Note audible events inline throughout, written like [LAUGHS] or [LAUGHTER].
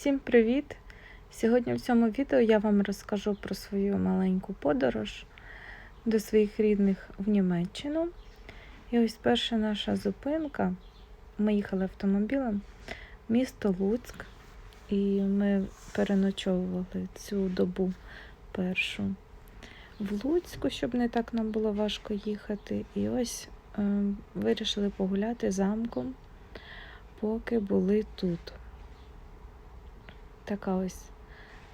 Всім привіт! Сьогодні в цьому відео я вам розкажу про свою маленьку подорож до своїх рідних в Німеччину. І ось перша наша зупинка. Ми їхали автомобілем, місто Луцьк, і ми переночовували цю добу першу в Луцьку, щоб не так нам було важко їхати. І ось е, вирішили погуляти замком, поки були тут. Така ось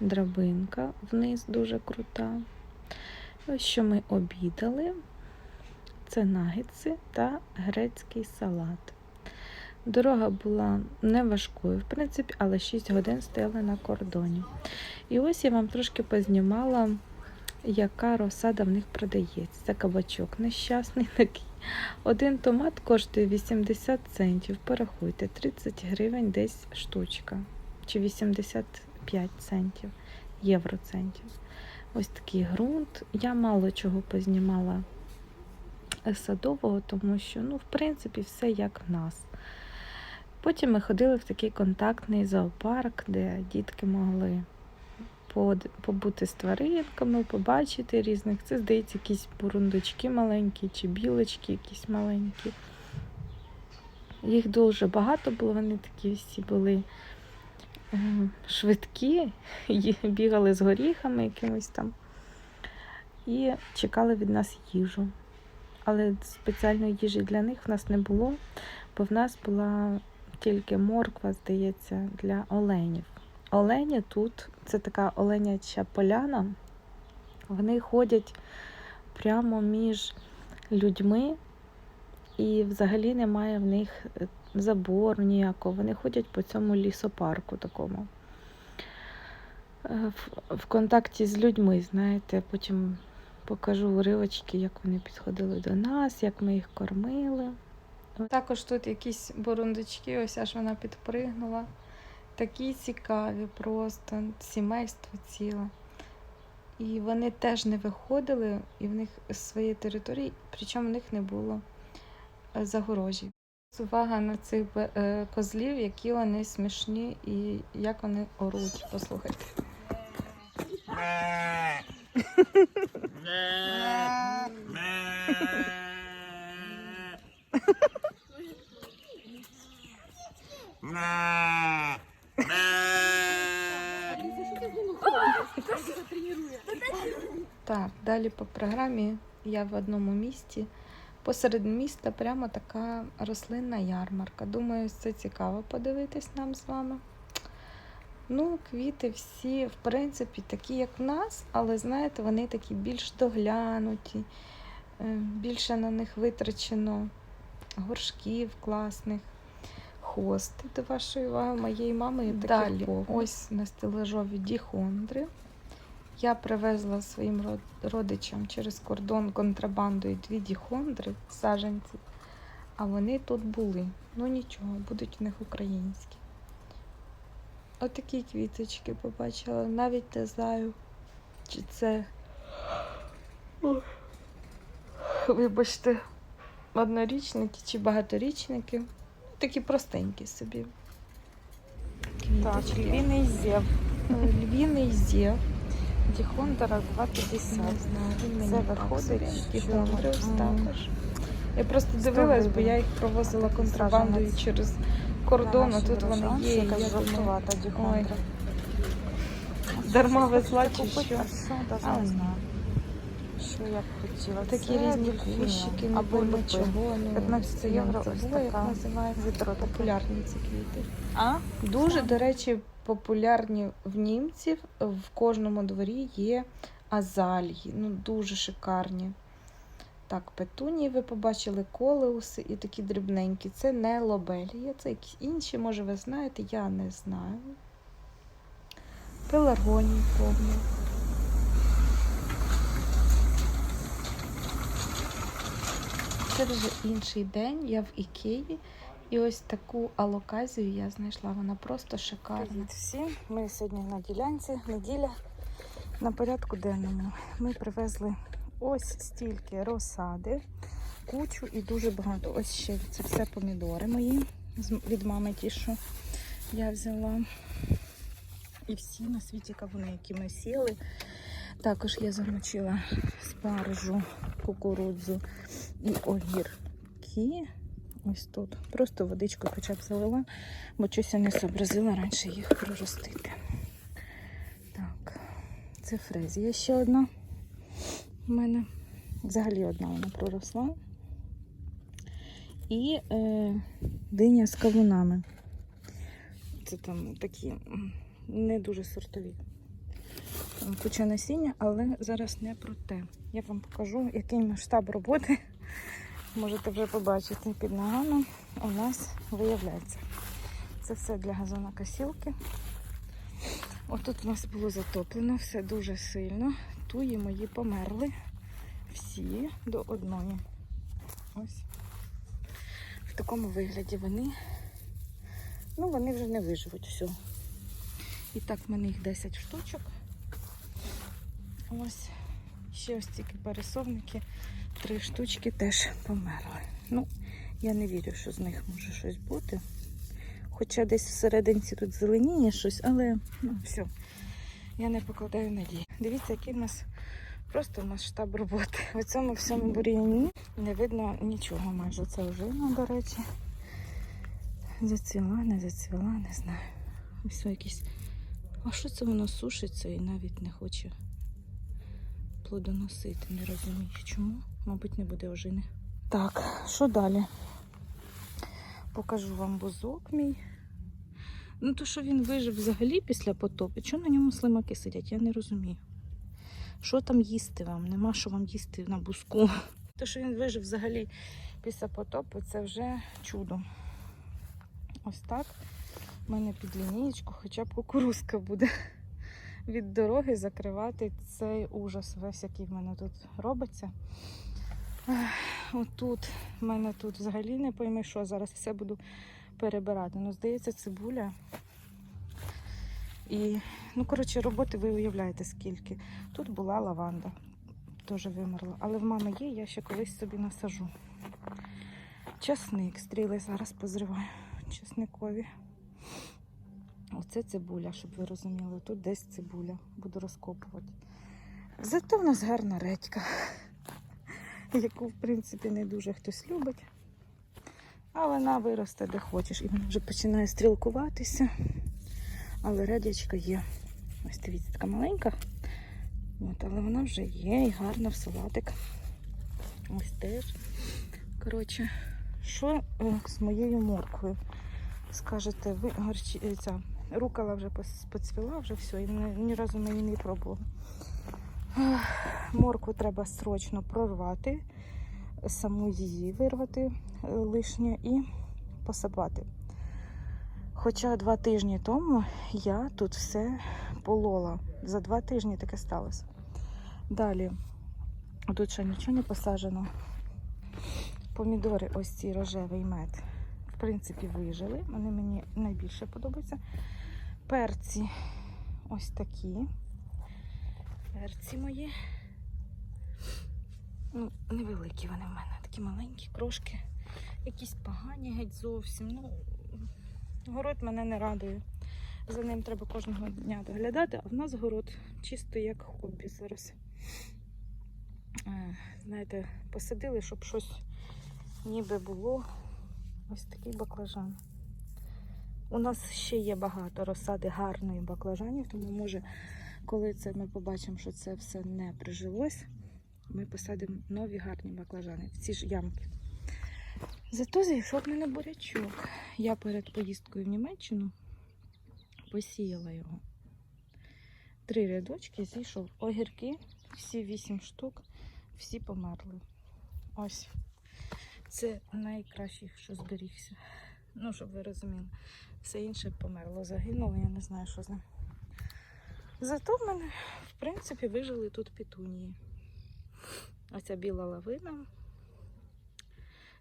драбинка вниз дуже крута. Ось що ми обідали. Це нагетси та грецький салат. Дорога була не важкою, в принципі, але 6 годин стояли на кордоні. І ось я вам трошки познімала, яка розсада в них продається. Це кабачок нещасний такий. Один томат коштує 80 центів. Порахуйте, 30 гривень десь штучка. Чи 85 центів, євроцентів. Ось такий ґрунт. Я мало чого познімала садового, тому що, ну, в принципі, все як в нас. Потім ми ходили в такий контактний зоопарк, де дітки могли побути з тваринками, побачити різних. Це, здається, якісь бурундучки маленькі чи білочки якісь маленькі. Їх дуже багато було, вони такі всі були швидкі, [LAUGHS] бігали з горіхами якимось там і чекали від нас їжу. Але спеціальної їжі для них в нас не було, бо в нас була тільки морква, здається, для оленів. Олені тут, це така оленяча поляна, вони ходять прямо між людьми, і взагалі немає в них е, забору ніякого. Вони ходять по цьому лісопарку такому. Е, В, контакті з людьми, знаєте, потім покажу уривочки, як вони підходили до нас, як ми їх кормили. Також тут якісь бурундучки, ось аж вона підпригнула. Такі цікаві, просто сімейство ціле. І вони теж не виходили, і в них з своєї території, причому в них не було е, загорожі. Увага на цих е, козлів, які вони смішні і як вони оруть. Послухайте. Так, далі по програмі я в одному місті. Посеред міста прямо така рослинна ярмарка. Думаю, це цікаво подивитись нам з вами. Ну, квіти всі, в принципі, такі, як в нас, але знаєте, вони такі більш доглянуті, е, більше на них витрачено горшків класних, хости до вашої уваги, моєї мами. Далі, ось на стелажові діхондри. Я привезла своїм родичам через кордон контрабандою дві діхондри саженці, а вони тут були. Ну нічого, будуть у них українські. Отакі квіточки побачила. Навіть не знаю, чи це. Ой. Вибачте, однорічники чи багаторічники. Такі простенькі собі. Квіточки. львіний зєв. Львіний зєв. Діхондера Не 2,50. знаю, він мені Це виходить, що, також. Я просто 100 дивилась, бо я їх провозила контрабандою через кордон, а тут вони є. Я думаю, дарма везла чи що. а що, я б хотіла. Такі Це різні дельфіни. кущики, не або люби. ну, 15 це євро, ось як така. називається. Популярні ці квіти. А? Дуже, до речі, популярні в німців. В кожному дворі є азалії. Ну, дуже шикарні. Так, петунії ви побачили колеуси і такі дрібненькі. Це не лобелія, це якісь інші, може, ви знаєте, я не знаю. Пеларгоній повно. Це вже інший день. Я в Ікеї. І ось таку алоказію я знайшла. Вона просто шикарна. Привіт всім. Ми сьогодні на ділянці, неділя. На порядку денному ми привезли ось стільки розсади, кучу і дуже багато. Ось ще це все помідори мої від мами ті, що я взяла. і всі на світі кавуни, які ми сіли. Також я замочила спаржу, кукурудзу і огірки. Ось тут. Просто водичкою хоча б залила, бо щось я не зобразила раніше їх проростити. Так, це фрезія ще одна в мене. Взагалі одна вона проросла. І е, диня з кавунами. Це там такі не дуже сортові. Куча насіння, але зараз не про те. Я вам покажу, який масштаб роботи. Можете вже побачити під ногами. У нас виявляється. Це все для газонокосілки. Отут у нас було затоплено, все дуже сильно. Туї мої померли. Всі до одної. Ось. В такому вигляді вони. Ну, вони вже не виживуть все. І так, в мене їх 10 штучок. Ось. Ще ось тільки пересовники. Три штучки теж померли. Ну, я не вірю, що з них може щось бути. Хоча десь всерединці тут зеленіє щось, але ну, все. Я не покладаю надії. Дивіться, який в нас просто масштаб роботи. В цьому всьому бур'яні не видно нічого майже. Це ожина, до речі. Зацвіла, не зацвіла, не знаю. Ось якісь. А що це воно сушиться і навіть не хоче плодоносити? Не розумію чому. Мабуть, не буде ожини. Так, що далі? Покажу вам бузок мій. Ну, то, що він вижив взагалі після потопу, чому на ньому слимаки сидять, я не розумію. Що там їсти вам? Нема що вам їсти на бузку. То, що він вижив взагалі після потопу, це вже чудо. Ось так. У мене під лінієчку хоча б кукурузка буде від дороги закривати цей ужас, весь, який в мене тут робиться. Отут в мене тут взагалі не пойми, що зараз все буду перебирати. Ну, здається, цибуля. І, ну, коротше, роботи ви уявляєте скільки. Тут була лаванда, теж вимерла. Але в мами є, я ще колись собі насажу. Часник, стріли зараз позриваю. Часникові. Оце цибуля, щоб ви розуміли. Тут десь цибуля. Буду розкопувати. Зато в нас гарна редька, [LAUGHS] яку, в принципі, не дуже хтось любить. А вона виросте де хочеш. І вона вже починає стрілкуватися. Але редячка є. Ось дивіться, така маленька. От, але вона вже є і гарна в салатик. Ось теж. Коротше, що е, з моєю морквою? Скажете, ви гарчі, е, ця рукала вже поцвіла, вже все, і ні, разу її не пробували. Ех, Моркву треба срочно прорвати, саму її вирвати е, лишнє і посапати. Хоча два тижні тому я тут все полола. За два тижні таке сталося. Далі, тут ще нічого не посаджено. Помідори, ось ці рожевий мед, в принципі, вижили. Вони мені найбільше подобаються. Перці ось такі. Перці мої. Ну, невеликі вони в мене, такі маленькі, крошки. Якісь погані геть зовсім. Ну, город мене не радує. За ним треба кожного дня доглядати, а в нас город чисто як хобі зараз. Е, Знаєте, посадили, щоб щось ніби було. Ось такий баклажан. У нас ще є багато розсади гарної баклажанів, тому може, коли це ми побачимо, що це все не прижилось, ми посадимо нові гарні баклажани в ці ж ямки. Зато зайшов мене бурячок. Я перед поїздкою в Німеччину посіяла його. Три рядочки зійшов. Огірки, всі вісім штук, всі померли. Ось. Це найкращий, що зберігся. Ну, щоб ви розуміли. Все інше померло, загинуло, я не знаю, що з ним. Зато в мене, в принципі, вижили тут петунії. Оця біла лавина.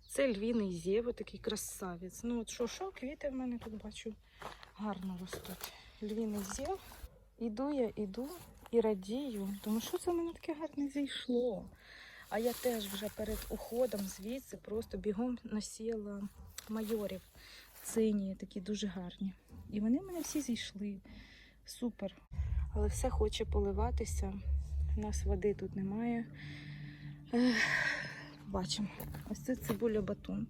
Це львіний зєв, такий красавець. Ну, от що, що, квіти в мене тут бачу гарно ростуть. Львіний зєв. Іду я, іду і радію. Тому що це в мене таке гарне зійшло. А я теж вже перед уходом звідси просто бігом насіяла майорів сині, такі дуже гарні. І вони мене всі зійшли. Супер. Але все хоче поливатися. У нас води тут немає. Ех, Бачимо. Ось це цибуля батун,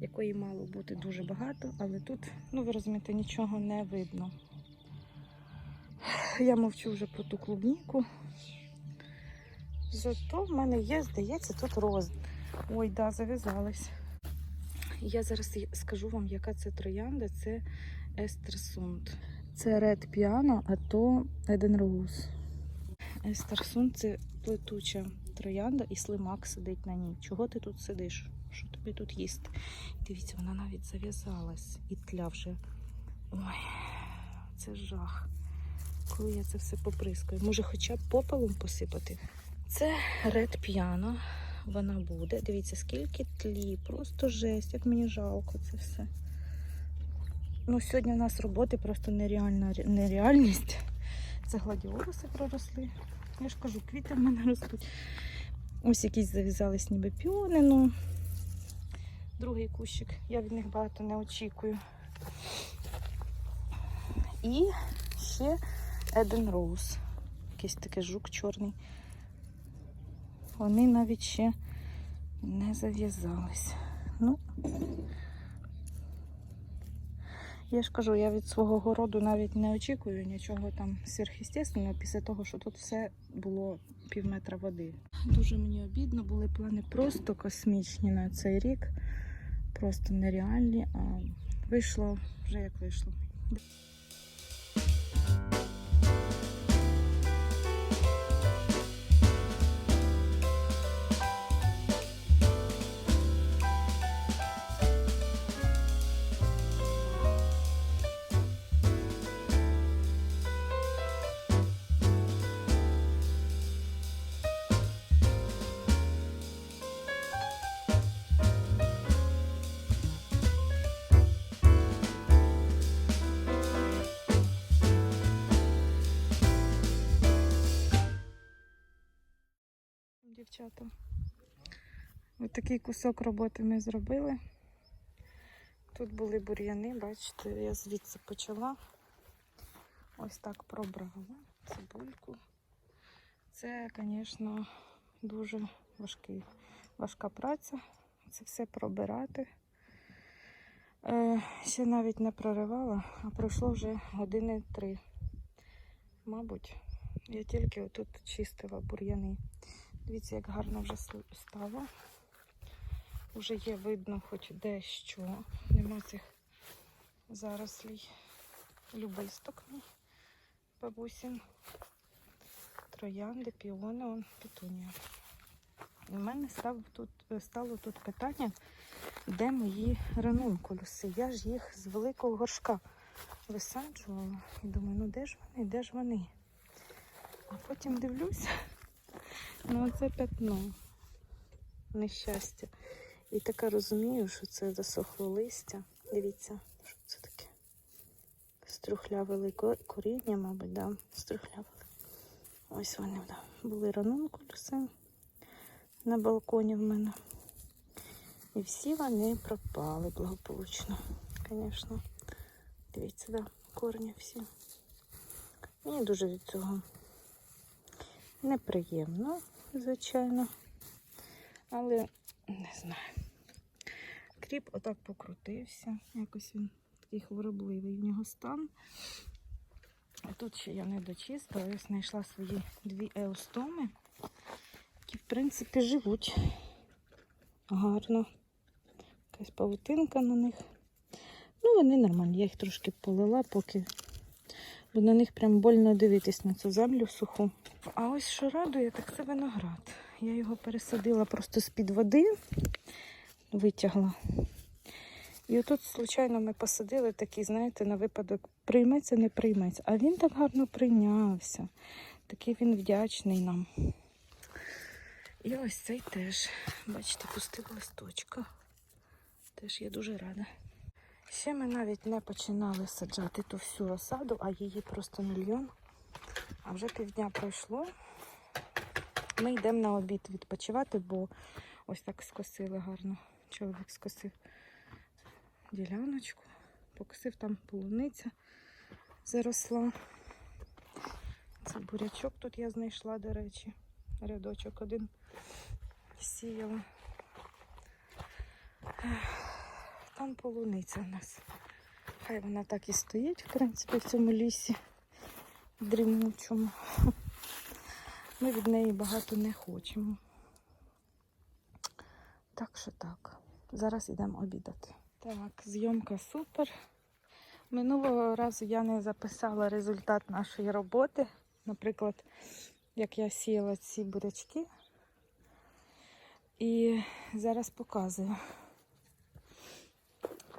якої мало бути дуже багато, але тут, ну ви розумієте, нічого не видно. Я мовчу вже про ту клубніку. Зато в мене є, здається, тут роз. Ой, да, зав'язалась. Я зараз скажу вам, яка це троянда. Це Естерсунд. Це Red Piano, а то Eden Rose. Естерсунд це плетуча троянда і слимак сидить на ній. Чого ти тут сидиш? Що тобі тут їсти? Дивіться, вона навіть зав'язалась і тля вже. Ой, це жах. Коли я це все поприскаю. Може, хоча б попелом посипати? Це Red Piano. Вона буде. Дивіться, скільки тлі, просто жесть, як мені жалко це все. Ну, сьогодні в нас роботи просто нереальна нереальність. Це гладіолуси проросли. Я ж кажу, квіти в мене ростуть. Ось якісь зав'язались ніби піони, ну другий кущик. Я від них багато не очікую. І ще Eden Rose. Якийсь такий жук чорний. Вони навіть ще не зав'язались. Ну, я ж кажу, я від свого городу навіть не очікую нічого там сверхъестественного після того, що тут все було пів метра води. Дуже мені обідно, були плани просто космічні на цей рік, просто нереальні, а вийшло вже як вийшло. Ось такий кусок роботи ми зробили. Тут були бур'яни, бачите, я звідси почала. Ось так пробрала цибульку. Це, звісно, дуже важкий, важка праця. Це все пробирати. Е, ще навіть не проривала, а пройшло вже години три. Мабуть, я тільки отут чистила бур'яни. Дивіться, як гарно вже стало. Вже є видно хоч дещо. Нема цих зарослій. Любисток мій бабусін. Троянди, піони, он петунія. У мене став тут, стало тут питання, де мої ранункулюси. Я ж їх з великого горшка висаджувала. І думаю, ну де ж вони, де ж вони? А потім дивлюся, ну це пятно. Нещастя. І таке розумію, що це засохло листя. Дивіться, що це таке. Струхлявили коріння, мабуть, да. Струхлявили. Ось вони, да. Були ранункулюси на балконі в мене. І всі вони пропали благополучно. Звісно. Дивіться, да, корні всі. Мені дуже від цього неприємно, звичайно. Але не знаю. Кріп отак покрутився. Якось він такий хворобливий в нього стан. А тут ще я не дочистила, я знайшла свої дві еостоми, які, в принципі, живуть гарно. Якась павутинка на них. Ну, вони нормальні. Я їх трошки полила, поки. Бо на них прям больно дивитись на цю землю суху. А ось що радує, так це виноград. Я його пересадила просто з-під води, витягла. І отут, случайно, ми посадили такий, знаєте, на випадок прийметься, не прийметься. А він так гарно прийнявся. Такий він вдячний нам. І ось цей теж, бачите, пустив листочка. Теж я дуже рада. Ще ми навіть не починали саджати ту всю розсаду, а її просто мільйон. А вже півдня пройшло. Ми йдемо на обід відпочивати, бо ось так скосили гарно. Чоловік скосив діляночку, покосив там полуниця заросла. Це бурячок тут я знайшла, до речі. Рядочок один сіяла. Там полуниця у нас. Хай вона так і стоїть, в принципі, в цьому лісі дрімучому. Ми від неї багато не хочемо. Так що так. Зараз йдемо обідати. Так, зйомка супер. Минулого разу я не записала результат нашої роботи. Наприклад, як я сіяла ці бурячки. І зараз показую,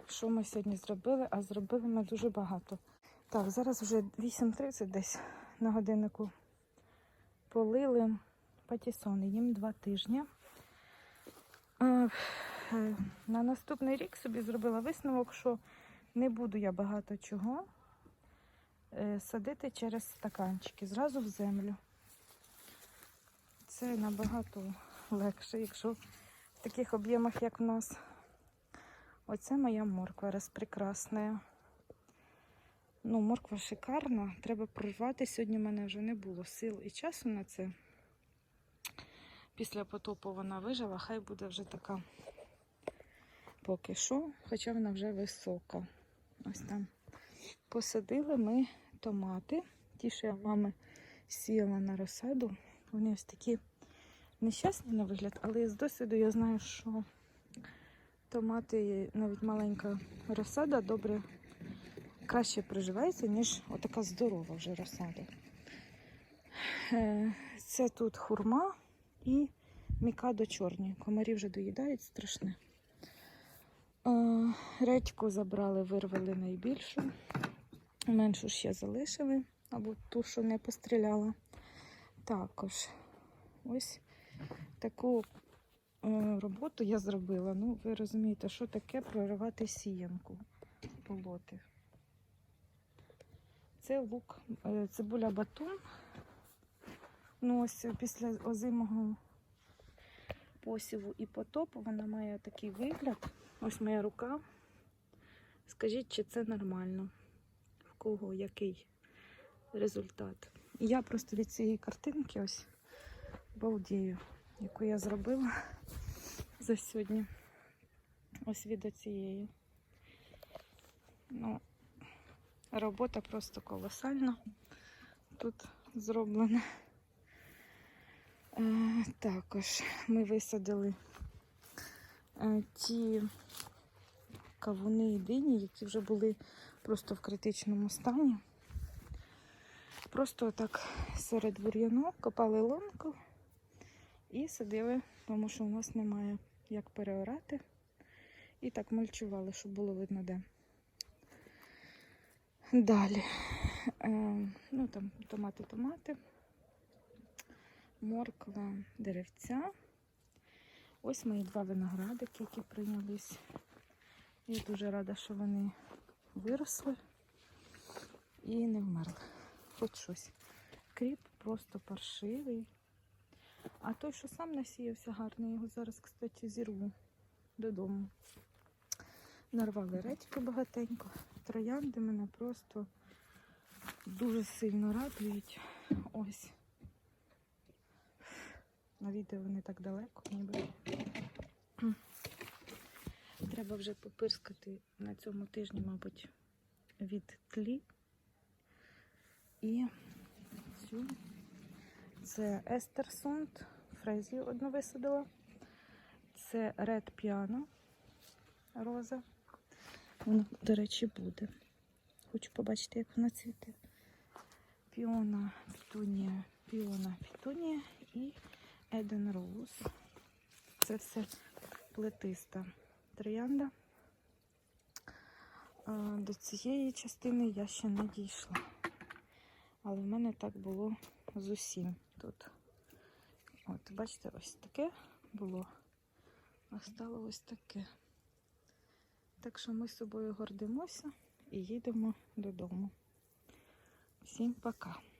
що ми сьогодні зробили, а зробили ми дуже багато. Так, зараз вже 8.30 десь на годиннику полили патісони. Їм два тижні. Е, На наступний рік собі зробила висновок, що не буду я багато чого е, садити через стаканчики, зразу в землю. Це набагато легше, якщо в таких об'ємах, як в нас. Оце моя морква розпрекрасна. Ну, морква шикарна. Треба прорвати. Сьогодні в мене вже не було сил і часу на це. Після потопу вона вижила, хай буде вже така поки що, хоча вона вже висока. Ось там посадили ми томати. Ті, що я мами сіяла на розсаду. Вони ось такі нещасні на вигляд, але з досвіду я знаю, що томати, навіть маленька розсада, добре краще приживається, ніж отака здорова вже розсада. Е, Це тут хурма і мікадо чорні. Комарі вже доїдають страшне. Е, Редьку забрали, вирвали найбільшу. Меншу ще залишили, або ту, що не постріляла. Також ось таку е, роботу я зробила. Ну, ви розумієте, що таке проривати сіянку полоти. Це лук, е, цибуля батун. Ну, ось після озимого посіву і потопу вона має такий вигляд. Ось моя рука. Скажіть, чи це нормально? В кого який результат? Я просто від цієї картинки ось балдію, яку я зробила за сьогодні. Ось від цієї. Ну, робота просто колосальна тут зроблена. Е, також ми висадили е, ті кавуни і дині, які вже були просто в критичному стані. Просто так серед бур'яну копали лунку і садили, тому що у нас немає як переорати. І так мульчували, щоб було видно де. Далі. Е, ну там томати, томати, морква, деревця. Ось мої два виноградики, які прийнялись. Я дуже рада, що вони виросли і не вмерли. Хоч щось. Кріп просто паршивий. А той, що сам насіявся гарний, його зараз, кстати, зірву додому. Нарвали редьки багатенько. Троянди мене просто дуже сильно радують. Ось. На відео вони так далеко, ніби. Треба вже попирскати на цьому тижні, мабуть, від тлі. І цю. Це Естерсунд, фрезію одну висадила. Це Red Piano роза. Вона, до речі, буде. Хочу побачити, як вона цвіте. Піона, пітунія, піона, пітунія і Еден Роуз. Це все плетиста троянда. До цієї частини я ще не дійшла. Але в мене так було з усім тут. От, бачите, ось таке було, а стало ось таке. Так що ми з собою гордимося і їдемо додому. Всім пока!